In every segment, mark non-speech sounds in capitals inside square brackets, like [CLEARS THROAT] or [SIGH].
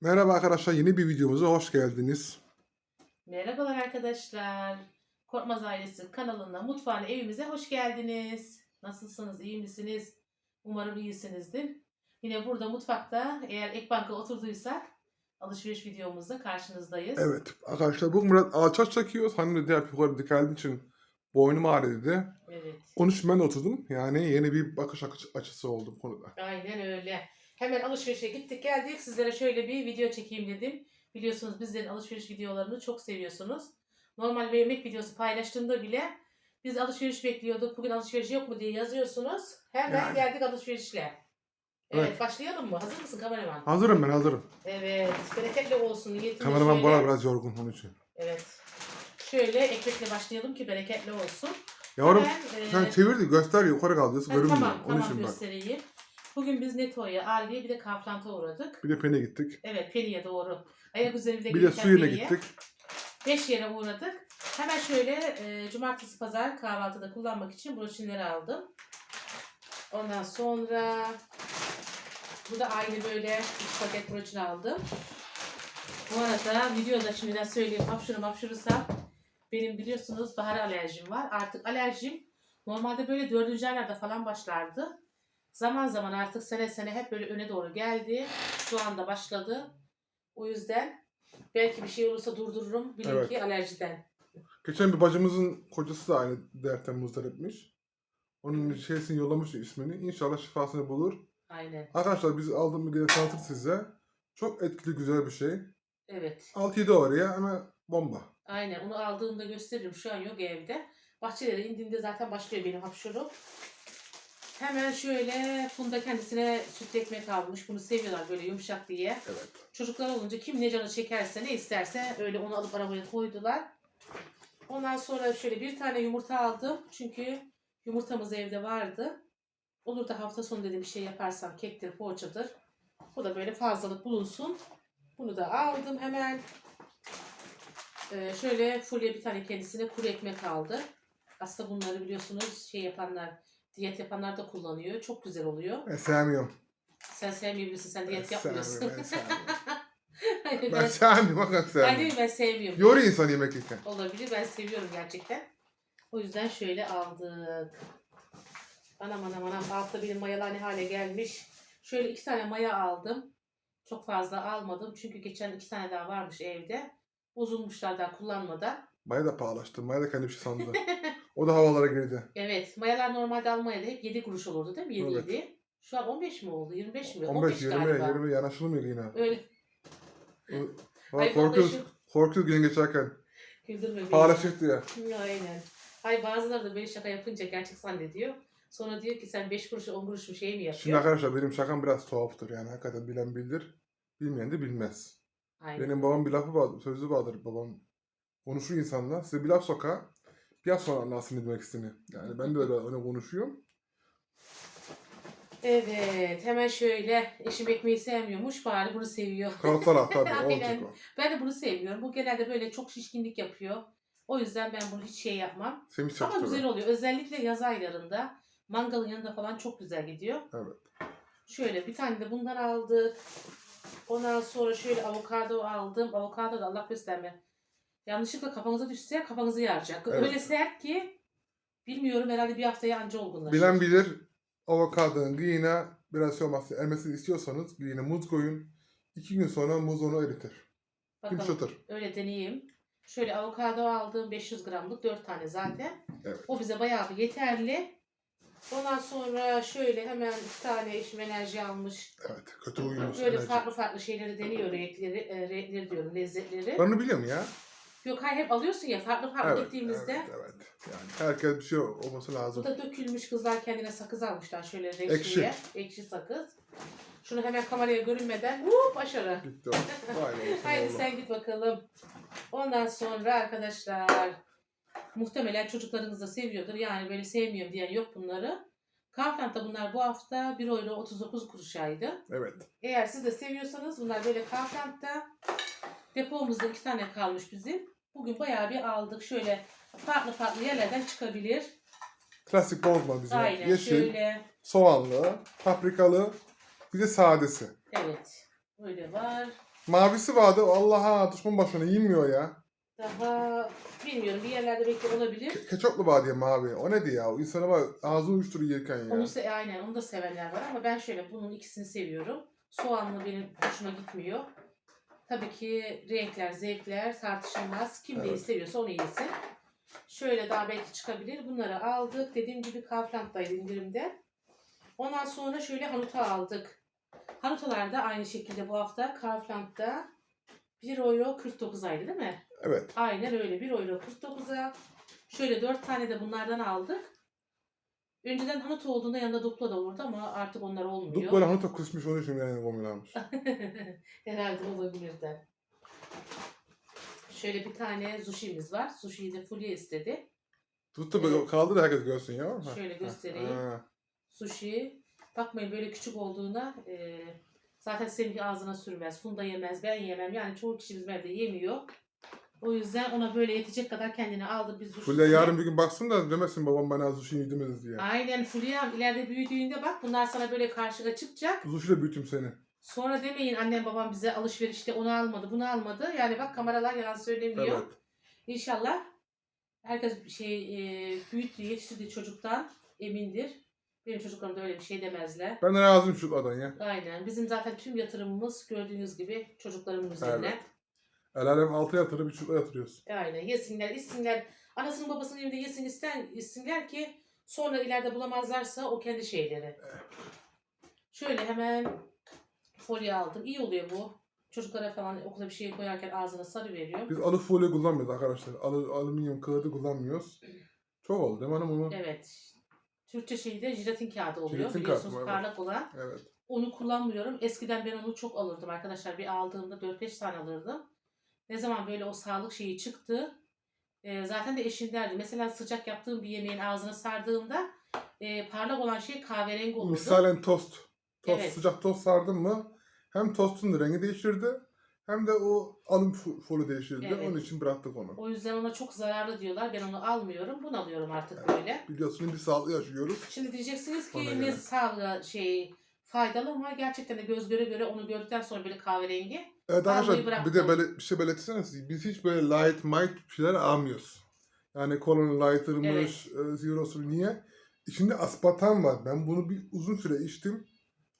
Merhaba arkadaşlar, yeni bir videomuza hoş geldiniz. Merhabalar arkadaşlar. Korkmaz Ailesi kanalına, mutfağına, evimize hoş geldiniz. Nasılsınız, iyi misiniz? Umarım iyisinizdir. Yine burada mutfakta eğer Ekbank'a oturduysak alışveriş videomuzda karşınızdayız. Evet arkadaşlar bugün biraz alçak çekiyoruz. Hani de diğer yukarı dikeldiği için boynum dedi. Evet. Onun için ben de oturdum. Yani yeni bir bakış açı- açısı oldu bu konuda. Aynen öyle. Hemen alışverişe gittik geldik. Sizlere şöyle bir video çekeyim dedim. Biliyorsunuz bizlerin alışveriş videolarını çok seviyorsunuz. Normal bir yemek videosu paylaştığımda bile biz alışveriş bekliyorduk. Bugün alışveriş yok mu diye yazıyorsunuz. Hemen Yani. geldik alışverişle. Evet, Evet. başlayalım mı? Hazır mısın kameraman? Hazırım ben hazırım. Evet. Bereketli olsun. Niyetimiz Kameraman şöyle. bana biraz yorgun onun için. Evet. Şöyle ekmekle başlayalım ki bereketli olsun. Yavrum Hemen, e, sen çevir de göster yukarı kalıyorsun ha, görünmüyor. tamam, onun tamam için bak. göstereyim. Bugün biz Neto'ya, Ali'ye bir de Kaufland'a uğradık. Bir de Pen'e gittik. Evet Peli'ye doğru. Ayak üzerinde Bir de suyuna gittik. Beş yere uğradık. Hemen şöyle e, cumartesi pazar kahvaltıda kullanmak için broşürleri aldım. Ondan sonra bu da aynı böyle üç paket broşür aldım. Bu arada videoda şimdiden söyleyeyim hapşırım hapşırırsam benim biliyorsunuz bahar alerjim var. Artık alerjim normalde böyle dördüncü aylarda falan başlardı. Zaman zaman artık sene sene hep böyle öne doğru geldi. Şu anda başladı. O yüzden belki bir şey olursa durdururum. Bilin Evet. ki alerjiden. Geçen bir bacımızın kocası da aynı dertten muzdarip etmiş. Onun şeysini yollamış ismini. İnşallah şifasını bulur. Aynen. Arkadaşlar biz aldığım bir tanıtır size. Çok etkili güzel bir şey. Evet. 6-7 oraya ama bomba. Aynen. Onu aldığımda gösteririm. Şu an yok evde. Bahçelere indiğinde zaten başlıyor benim hapşurum. Hemen şöyle Funda kendisine süt ekmek almış. Bunu seviyorlar böyle yumuşak diye. Evet. Çocuklar olunca kim ne canı çekerse ne isterse öyle onu alıp arabaya koydular. Ondan sonra şöyle bir tane yumurta aldım. Çünkü yumurtamız evde vardı. Olur da hafta sonu dedim bir şey yaparsam kektir, poğaçadır. Bu da böyle fazlalık bulunsun. Bunu da aldım hemen. Ee, şöyle Fulya bir tane kendisine kuru ekmek aldı. Aslında bunları biliyorsunuz şey yapanlar, diyet yapanlar da kullanıyor. Çok güzel oluyor. Ben sevmiyorum. Sen sevmeyebilirsin, sen diyet Ben yapmıyorsun. sevmiyorum, ben sevmiyorum. [LAUGHS] Hayır, Ben ben, sevmiyorum, hakikaten ben, sevmiyorum. değil, ben sevmiyorum. Yoruyor insan yemek yerken. Olabilir, ben seviyorum gerçekten. O yüzden şöyle aldık. Anam anam anam, altta benim mayalar ne hale gelmiş. Şöyle iki tane maya aldım. Çok fazla almadım çünkü geçen iki tane daha varmış evde. Bozulmuşlar daha kullanmadan. Maya da pahalaştı. Maya da kendi bir şey sandı. [LAUGHS] o da havalara girdi. Evet, mayalar normalde Almanya'da hep 7 kuruş olurdu değil mi? 7 Evet. 7. Şu an 15 mi oldu? 25 mi? 15, 20, galiba. 20 yanaşılmıyor yine. Öyle. [LAUGHS] Valla Ay, korkuyoruz, vallahi korkuyoruz gün geçerken. Güldürme beni. Pahalı çıktı ya. Aynen. Ay bazıları da beni şaka yapınca gerçek zannediyor. Sonra diyor ki sen 5 kuruş 10 kuruş bir şey mi Şimdi yapıyorsun? arkadaşlar benim şakam biraz tuhaftır yani. Hakikaten bilen bilir. Bilmeyen de bilmez. Aynen. Benim babam bir lafı vardır, sözü vardır babam. Konuşur insanla. Size bir laf soka. Bir yaz sonra anlarsın ne demek istediğini. Yani ben de öyle, öyle konuşuyorum. Evet hemen şöyle eşim ekmeği sevmiyormuş bari bunu seviyor. Kalıplar tabii [LAUGHS] olacak o. Ben de bunu sevmiyorum. Bu genelde böyle çok şişkinlik yapıyor. O yüzden ben bunu hiç şey yapmam. Semih Ama çaktı güzel oluyor. Özellikle yaz aylarında mangalın yanında falan çok güzel gidiyor. Evet. Şöyle bir tane de bundan aldık. Ondan sonra şöyle avokado aldım. Avokado da Allah gösterme. Yanlışlıkla kafanıza düşse kafanızı yaracak. Evet. Öyle sert ki bilmiyorum herhalde bir haftaya anca olgunlaşır. Bilen bilir avokadonun gıyına biraz şey olmazsa ermesini istiyorsanız gıyına muz koyun. İki gün sonra muz onu eritir. Bakalım Yumuşatır. öyle deneyeyim. Şöyle avokado aldım 500 gramlık 4 tane zaten. Evet. O bize bayağı bir yeterli. Ondan sonra şöyle hemen iki tane eşim enerji almış. Evet. Kötü uyumuş. Böyle enerji. farklı farklı şeyleri deniyor renkleri, e, renkleri diyorum lezzetleri. Ben onu biliyorum ya. Yok hayır hep alıyorsun ya farklı farklı Evet, gittiğimizde. evet, evet. Yani herkes bir şey olması lazım. Bu da dökülmüş kızlar kendine sakız almışlar şöyle Ekşi. reçeliye. Ekşi sakız. Şunu hemen kameraya görünmeden Huu, başarı. Gitti o. Vay be, [LAUGHS] Haydi oğlum. sen git bakalım. Ondan sonra arkadaşlar muhtemelen çocuklarınız da seviyordur. Yani böyle sevmiyorum diyen yok bunları. Kaufland'da bunlar bu hafta 1 euro 39 kuruşaydı. Evet. Eğer siz de seviyorsanız bunlar böyle Kaufland'da depomuzda iki tane kalmış bizim. Bugün bayağı bir aldık. Şöyle farklı farklı yerlerden çıkabilir. Klasik bozma bize. Aynen Yeşil, şöyle. soğanlı, paprikalı, bir de sadesi. Evet. Böyle var. Mavisi vardı. Allah'a düşman başına yemiyor ya. Daha bilmiyorum bir yerlerde belki olabilir. Ke- Keçoplu var diye mavi. O neydi ya? O insana var ağzını uyuşturuyor yerken ya. Onu se aynen onu da sevenler var ama ben şöyle bunun ikisini seviyorum. Soğanlı benim hoşuma gitmiyor. Tabii ki renkler, zevkler tartışılmaz. Kim neyi Evet. seviyorsa onu yesin. Şöyle daha belki çıkabilir. Bunları aldık. Dediğim gibi Kaufland'daydı indirimde. Ondan sonra şöyle hanuta aldık. Hanutalar da aynı şekilde bu hafta Kaufland'da 1 euro 49 aydı değil mi? Evet. Aynen öyle 1 euro 49'a. Şöyle 4 tane de bunlardan aldık. Önceden hanut olduğunda yanında dupla da olurdu ama artık onlar olmuyor. Böyle hanuta kusmuş onun için yani komulanmış. [LAUGHS] Herhalde olabilir de. Şöyle bir tane sushi'miz var. Sushi'yi de Fulya istedi. Tut da böyle kaldı da herkes görsün ya. Ha. Şöyle göstereyim. Ha. Sushi. Bakmayın böyle küçük olduğuna e, zaten seninki ağzına sürmez. Funda yemez, ben yemem. Yani çoğu kişi bizim evde yemiyor. O yüzden ona böyle yetecek kadar kendine aldı. Biz. Fulya yarın bir gün baksın da demesin babam bana sushi yediniz diye. Aynen Fulya ileride büyüdüğünde bak bunlar sana böyle karşıga çıkacak. Sushi'yle büyütüm seni. Sonra demeyin annem babam bize alışverişte onu almadı bunu almadı. Yani bak kameralar yalan söylemiyor. Evet. İnşallah herkes şey e, büyüttü, yetiştirdiği çocuktan emindir. Benim çocuklarım da öyle bir şey demezler. Ben de razıyım şutlardan ya. Aynen. Bizim zaten tüm yatırımımız gördüğünüz gibi çocuklarımın üzerine. Evet. El alem altı yatırıp bir şutla yatırıyoruz. Aynen. Yesinler, içsinler. Anasının babasının evinde yesin isten, içsinler ki sonra ileride bulamazlarsa o kendi şeyleri. Şöyle hemen folyo aldım. İyi oluyor bu. Çocuklara falan okula bir şey koyarken ağzına sarı veriyorum. Biz alı folyo kullanmıyoruz arkadaşlar. Alı, alüminyum kağıdı kullanmıyoruz. Çok oldu değil mi hanım onu? Evet. Türkçe şeyde jelatin kağıdı oluyor. Jelatin biliyorsunuz kağıdı mı? Evet. parlak olan. Evet. Onu kullanmıyorum. Eskiden ben onu çok alırdım arkadaşlar. Bir aldığımda 4-5 tane alırdım. Ne zaman böyle o sağlık şeyi çıktı. e, zaten de eşim derdi. Mesela sıcak yaptığım bir yemeğin ağzına sardığımda e, parlak olan şey kahverengi olurdu. Misalen tost. Tost Evet. sıcak tost sardın mı hem tostun da rengi değiştirdi hem de o alüm fo- folyo değiştirdi. Evet. Onun için bıraktık onu. O yüzden ona çok zararlı diyorlar. Ben onu almıyorum. Bunu alıyorum artık böyle. Biliyorsun biz sağlıklı yaşıyoruz. Şimdi diyeceksiniz Ona ki göre. ne sağlığa şey faydalı ama gerçekten de göz göre göre onu gördükten sonra böyle kahverengi. Evet arkadaşlar bir de böyle bir şey belirtseniz biz hiç böyle light might şeyler almıyoruz. Yani Colonel Lighter'mış, e, Zero'su niye? İçinde aspartam var. Ben bunu bir uzun süre içtim.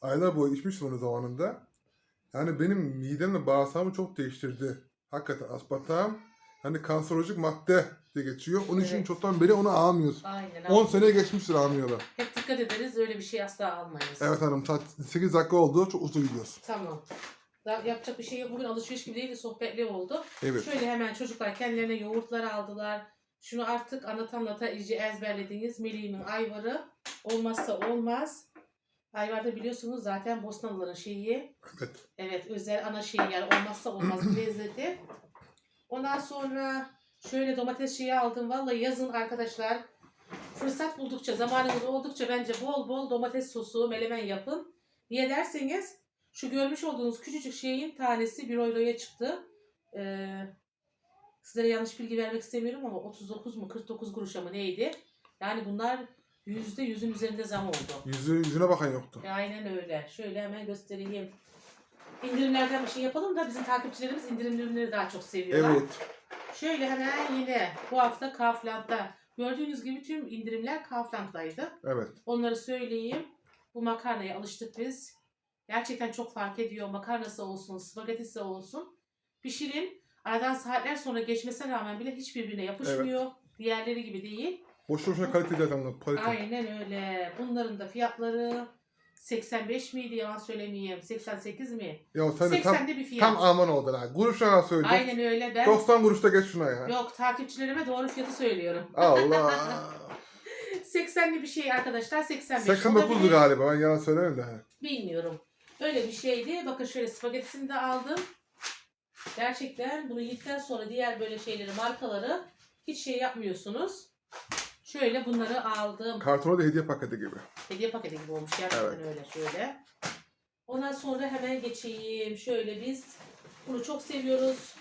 Aylar boyu içmiştim onu zamanında. Yani benim midemle bağırsağımı çok değiştirdi. Hakikaten aspartam hani kanserolojik madde diye geçiyor. Onun için Evet. çoktan beri onu almıyoruz. Aynen. 10 sene geçmiştir almıyorlar. Hep dikkat ederiz. Öyle bir şey asla almayız. Evet hanım saat 8 dakika oldu. Çok uzun gidiyoruz. Tamam. Daha yapacak bir şey yok. Bugün alışveriş gibi değil de sohbetli oldu. Evet. Şöyle hemen çocuklar kendilerine yoğurtlar aldılar. Şunu artık anlata anlata iyice ezberlediniz. Melih'imin ayvarı. Olmazsa olmaz. Ayvar da biliyorsunuz zaten Bosnalıların şeyi. Evet. Evet özel ana şeyi yani olmazsa olmaz bir [CLEARS THROAT] lezzeti. Ondan sonra şöyle domates şeyi aldım. Vallahi yazın arkadaşlar fırsat buldukça, zamanınız oldukça bence bol bol domates sosu, melemen yapın. Niye derseniz şu görmüş olduğunuz küçücük şeyin tanesi 1 euroya çıktı. Ee, sizlere yanlış bilgi vermek istemiyorum ama 39 mu 49 kuruşa mı neydi? Yani bunlar yüzde yüzün üzerinde zam oldu. Yüzü, yüzüne bakan yoktu. Aynen öyle. Şöyle hemen göstereyim. İndirimlerden bir şey yapalım da bizim takipçilerimiz indirimli ürünleri daha çok seviyorlar. Evet. Şöyle hemen yine bu hafta Kaufland'da gördüğünüz gibi tüm indirimler Kaufland'daydı. Evet. Onları söyleyeyim. Bu makarnaya alıştık biz. Gerçekten çok fark ediyor. Makarnası olsun, spagettisi olsun. Pişirin. Aradan saatler sonra geçmesine rağmen bile hiç birbirine yapışmıyor. Diğerleri gibi değil. Boş boşuna kalite zaten bunlar. Kalite. Aynen öyle. Bunların da fiyatları 85 miydi yalan söylemeyeyim. 88 mi? Ya de tam, 80'de bir fiyat. tam aman oldun ha. Kuruşuna söyle. Aynen öyle. Ben 90 kuruşta geç şuna ya. yok takipçilerime doğru fiyatı söylüyorum. Allah. [LAUGHS] 80'li bir şey arkadaşlar. 85 89'du olabilir. galiba. Ben yalan söylemem de. Bilmiyorum. Öyle bir şeydi. Bakın şöyle spagettisini de aldım. Gerçekten bunu yedikten sonra diğer böyle şeyleri markaları hiç şey yapmıyorsunuz. Şöyle bunları aldım. Kartona da hediye paketi gibi. Hediye paketi gibi olmuş gerçekten Evet. öyle şöyle. Ondan sonra hemen geçeyim. Şöyle biz bunu çok seviyoruz.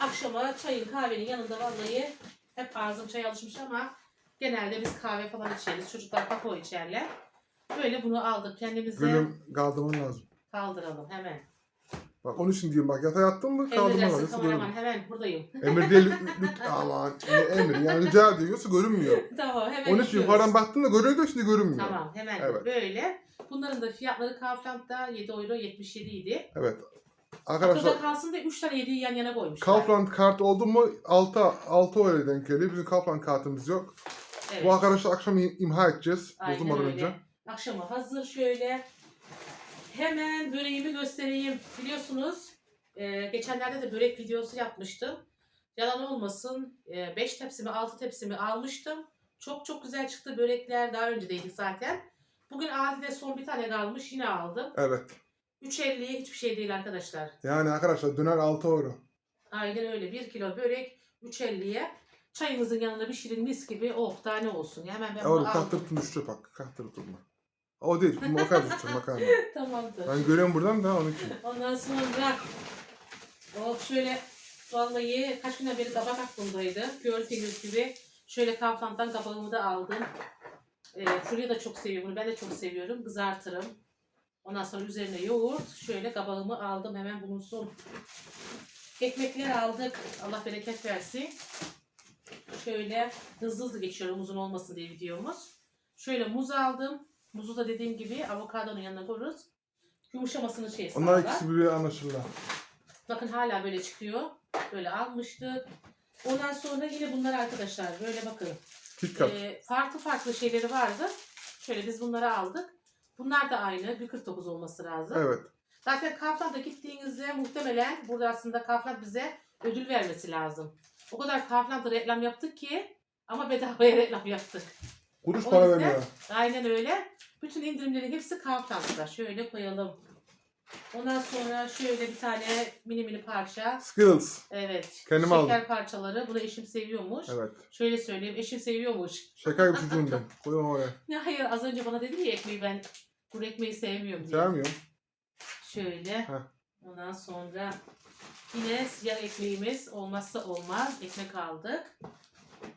Akşama çayın kahvenin yanında vallahi hep ağzım çay alışmış ama genelde biz kahve falan içeriz. Çocuklar kakao içerler. Böyle bunu aldık kendimize Gülüm kaldırman lazım. kaldıralım hemen. Bak onun için diyorum bak yatağa yattın mı kaldırma Emredersin yoksa kameraman hemen buradayım. Emir değil aman emir yani rica ediyor yoksa görünmüyor. tamam hemen Onun için yukarıdan baktın da görüyordu şimdi görünmüyor. Tamam hemen Evet. böyle. Bunların da fiyatları Kaufland'da 7 euro 77 idi. Evet. Akılda Arkadaşlar kalsın diye 3 tane 7'yi yan yana koymuşlar. Kaufland kart oldu mu 6 6 öyle denk geliyor. Bizim Kaufland kartımız yok. Evet. Bu arkadaşlar akşam im- imha edeceğiz. Aynen Bozulmadan öyle. önce. Akşama hazır şöyle. Hemen böreğimi göstereyim. Biliyorsunuz e, geçenlerde de börek videosu yapmıştım. Yalan olmasın 5 tepsimi 6 tepsimi almıştım. Çok çok güzel çıktı börekler. Daha önceydik zaten. Bugün Adi'de son bir tane kalmış. Yine aldım. Evet. 3.50'ye hiçbir şey değil arkadaşlar. Yani arkadaşlar döner 6 euro. Aynen öyle. 1 kilo börek 3.50'ye. Çayınızın yanında bir şirin mis gibi oh daha ne olsun. Hemen ben bunu Oğlum aldım. kahtırıp düştü bak. O değil. Makarna düşecek makarna. [LAUGHS] Tamamdır. Ben görüyorum buradan da onun için. Ondan sonra oh şöyle vallahi kaç günden beri kabak aklımdaydı. Gördüğünüz gibi şöyle Kaufland'dan kabağımı da aldım. Ee, Fulya da çok seviyor bunu. Ben de çok seviyorum. Kızartırım. Ondan sonra üzerine yoğurt. Şöyle kabağımı aldım. Hemen bulunsun. Ekmekler aldık. Allah bereket versin. Şöyle hızlı hızlı geçiyorum uzun olmasın diye videomuz. Şöyle muz aldım. Muzu da dediğim gibi avokadonun yanına koyarız. Yumuşamasını şey Onlar sağlar. ikisi birbirine anlaşırlar. Bakın hala böyle çıkıyor. Böyle almıştık. Ondan sonra yine bunlar arkadaşlar böyle bakın. KitKat. Ee, farklı farklı şeyleri vardı. Şöyle biz bunları aldık. Bunlar da aynı. 1.49 olması lazım. Evet. Zaten Kaufland'a gittiğinizde muhtemelen burada aslında Kaufland bize ödül vermesi lazım. O kadar Kaufland'a reklam yaptık ki ama bedavaya [LAUGHS] reklam yaptık. Kuruş O para yüzden- vermiyor. Aynen öyle. Bütün indirimlerin hepsi Kaufland'da. Şöyle koyalım. Ondan sonra şöyle bir tane mini mini parça. Skittles. Evet. Kendim şeker aldım. parçaları. Bunu eşim seviyormuş. Evet. Şöyle söyleyeyim. Eşim seviyormuş. Şeker gibi çocuğum ben. Koyuyorum oraya. [LAUGHS] Ya hayır az önce bana dedi ya ekmeği ben kuru ekmeği sevmiyorum diye. Sevmiyorum. Şöyle. Heh. Ondan sonra yine siyah ekmeğimiz olmazsa olmaz. Ekmek aldık.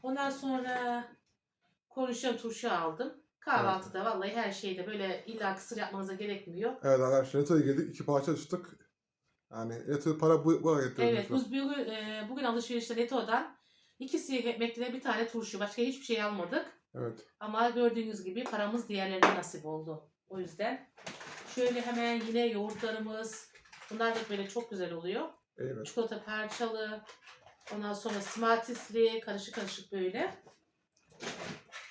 Ondan sonra konuşan turşu aldım. Kahvaltıda vallahi her şeyde böyle illa kısır yapmanıza gerekmiyor. Evet arkadaşlar Neto'ya geldik. iki parça açtık. Yani Neto para bu, bu getirdi. Evet, biz bugün, e, bugün alışverişte Neto'dan iki siyah ekmekle bir tane turşu. Başka hiçbir şey almadık. Evet. Ama gördüğünüz gibi paramız diğerlerine nasip oldu. O yüzden şöyle hemen yine yoğurtlarımız. Bunlar da böyle çok güzel oluyor. Evet. Çikolata parçalı. Ondan sonra smartisli. Karışık karışık böyle.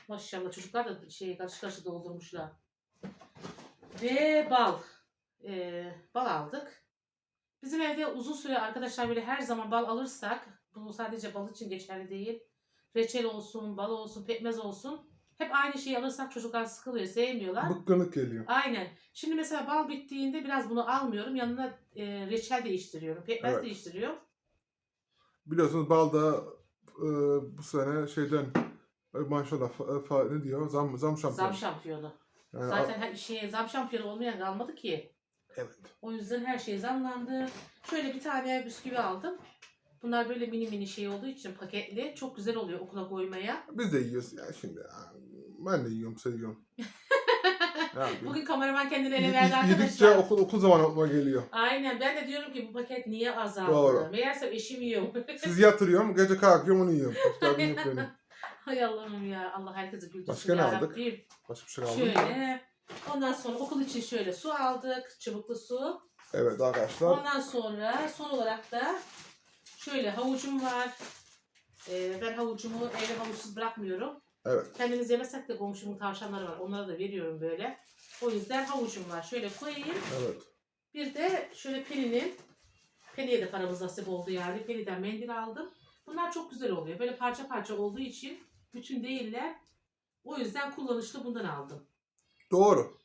Maşallah çocuklar da şey karışık karışık doldurmuşlar. Ve bal. Ee, bal aldık. Bizim evde uzun süre arkadaşlar böyle her zaman bal alırsak bu sadece bal için geçerli değil. Reçel olsun, bal olsun, pekmez olsun. Hep aynı şeyi alırsak çocuklar sıkılıyor, sevmiyorlar. Bıkkınlık geliyor. Aynen. Şimdi mesela bal bittiğinde biraz bunu almıyorum. Yanına e, reçel değiştiriyorum. Pekmez Evet. değiştiriyorum. Biliyorsunuz Balda e, bu sene şeyden maşallah fa, fa- ne diyor? Zam, zam şampiyonu. Zam şampiyonu. Yani Zaten her şeye zam şampiyonu olmayan kalmadı ki. Evet. O yüzden her şey zamlandı. Şöyle bir tane bisküvi aldım. Bunlar böyle mini mini şey olduğu için paketli. Çok güzel oluyor okula koymaya. Biz de yiyoruz ya şimdi. Ben de yiyorum, seviyorum. [LAUGHS] Bugün kameraman kendini ele verdi y- Yedikçe arkadaşlar. okul, okul zamanı aklıma geliyor. Aynen. Ben de diyorum ki bu paket niye azaldı? Doğru. Meğerse eşim yiyor. Sizi yatırıyorum, gece kalkıyorum onu yiyorum. [LAUGHS] Benim. Hay Allah'ım ya. Allah herkesi güldürsün. Başka ne aldık? yarabbim. Başka bir şey kaldı. mı? Şöyle. Ondan sonra okul için şöyle su aldık. Çubuklu su. Evet arkadaşlar. Ondan sonra son olarak da şöyle havucum var. Ee, ben havucumu evde havuçsuz bırakmıyorum. Evet. Kendimiz yemesek de komşumun tavşanları var. Onlara da veriyorum böyle. O yüzden havucum var. Şöyle koyayım. Evet. Bir de şöyle Penny'nin Penny'e de paramız nasip oldu yani. Penny'den mendil aldım. Bunlar çok güzel oluyor. Böyle parça parça olduğu için bütün değiller. O yüzden kullanışlı bundan aldım. Doğru.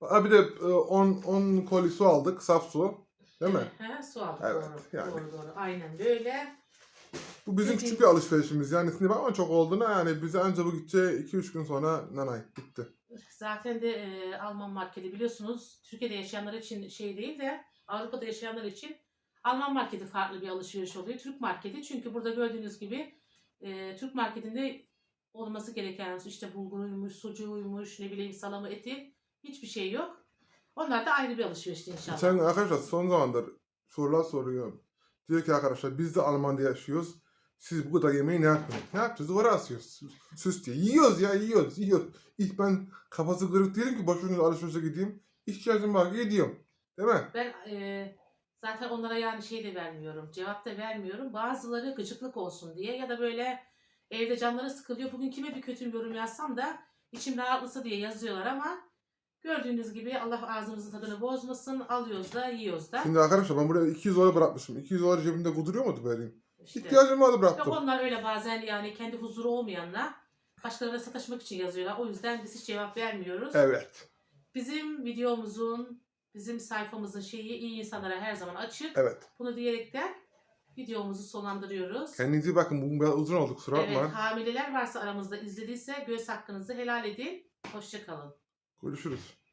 Ha bir de 10 10 koli su aldık, saf su. Değil mi? He, su aldık Evet, doğru. yani. Doğru doğru. Aynen böyle. Bu bizim küçük bir alışverişimiz. Yani şimdi bakma çok olduğuna yani bize anca bu gideceği 2-3 gün sonra nanay bitti. Zaten de e, Alman marketi biliyorsunuz. Türkiye'de yaşayanlar için şey değil de Avrupa'da yaşayanlar için Alman marketi farklı bir alışveriş oluyor. Türk marketi çünkü burada gördüğünüz gibi e, Türk marketinde olması gereken işte bulguruymuş, sucuğuymuş, ne bileyim salamı, eti hiçbir şey yok. Onlar da ayrı bir alışverişti inşallah. Sen arkadaşlar son zamandır sorular soruyor. Diyor ki arkadaşlar biz de Almanya'da yaşıyoruz. Siz bu kadar yemeği ne yapıyorsunuz? Ne yapacağız? Duvara asıyoruz. Süs diye. Yiyoruz ya yiyoruz yiyoruz. İlk ben kafası kırık değilim ki boşuna alışverişe gideyim. İhtiyacım var gidiyorum. Değil mi? Ben e, zaten onlara yani şey de vermiyorum. Cevap da vermiyorum. Bazıları gıcıklık olsun diye ya da böyle evde canları sıkılıyor. Bugün kime bir kötü yorum yazsam da içim rahatlısı diye yazıyorlar ama gördüğünüz gibi Allah ağzımızın tadını bozmasın. Alıyoruz da yiyoruz da. Şimdi arkadaşlar ben buraya 200 dolar bırakmışım. 200 dolar cebimde kuduruyor muydu benim? İşte. İhtiyacım vardı Yok bıraktım. onlar öyle bazen yani kendi huzuru olmayanlar başkalarına sataşmak için yazıyorlar. O yüzden biz hiç cevap vermiyoruz. Evet. Bizim videomuzun, bizim sayfamızın şeyi iyi insanlara her zaman açık. Evet. Bunu diyerekten videomuzu sonlandırıyoruz. Kendinize bakın. Bugün biraz uzun olduk. Kusura Evet, bakmayın. hamileler varsa aramızda izlediyse göz hakkınızı helal edin. Hoşçakalın. Görüşürüz.